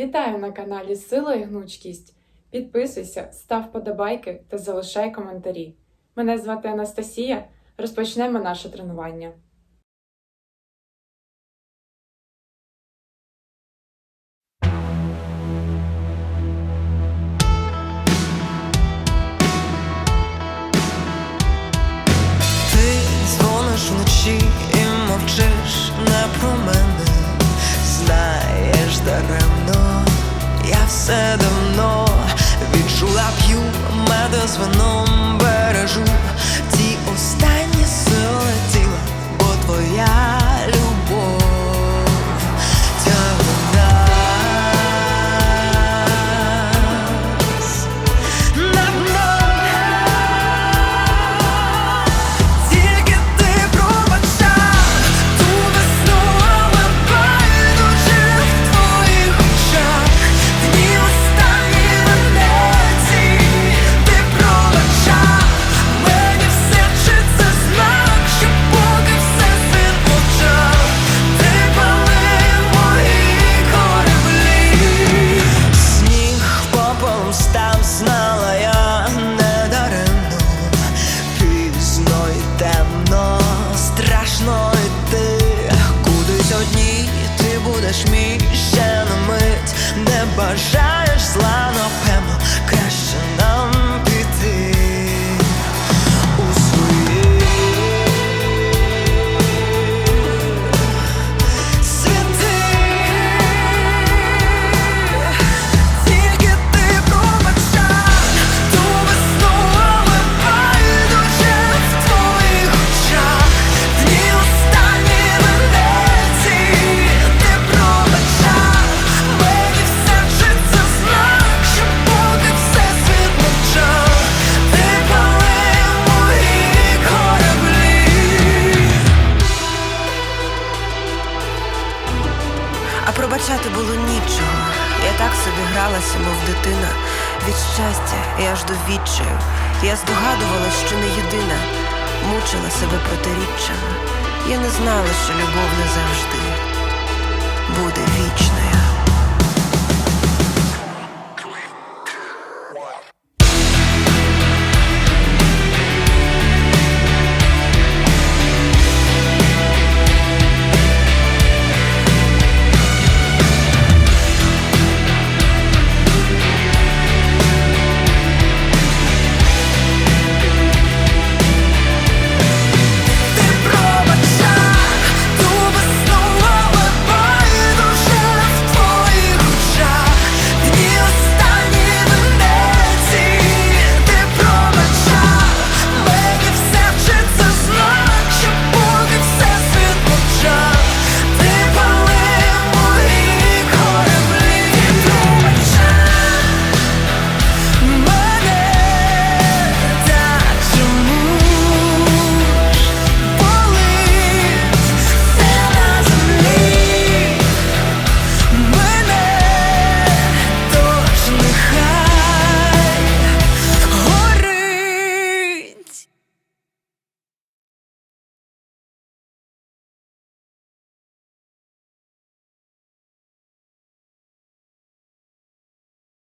Вітаю на каналі Сила і Гнучкість. Підписуйся, став подобайки та залишай коментарі. Мене звати Анастасія. Розпочнемо наше тренування. Все давно. Відчула п'ю меда з вином попелом став, знала я не даремно Пізно й темно, страшно йти. Кудись одній ти будеш мій ще на мить. Не бажаєш нічого. Я так собі гралася, мов дитина. Від щастя я аж до відчаю. Я здогадувалась, що не єдина, мучила себе протиріччями. Я не знала, що любов не завжди буде вічна.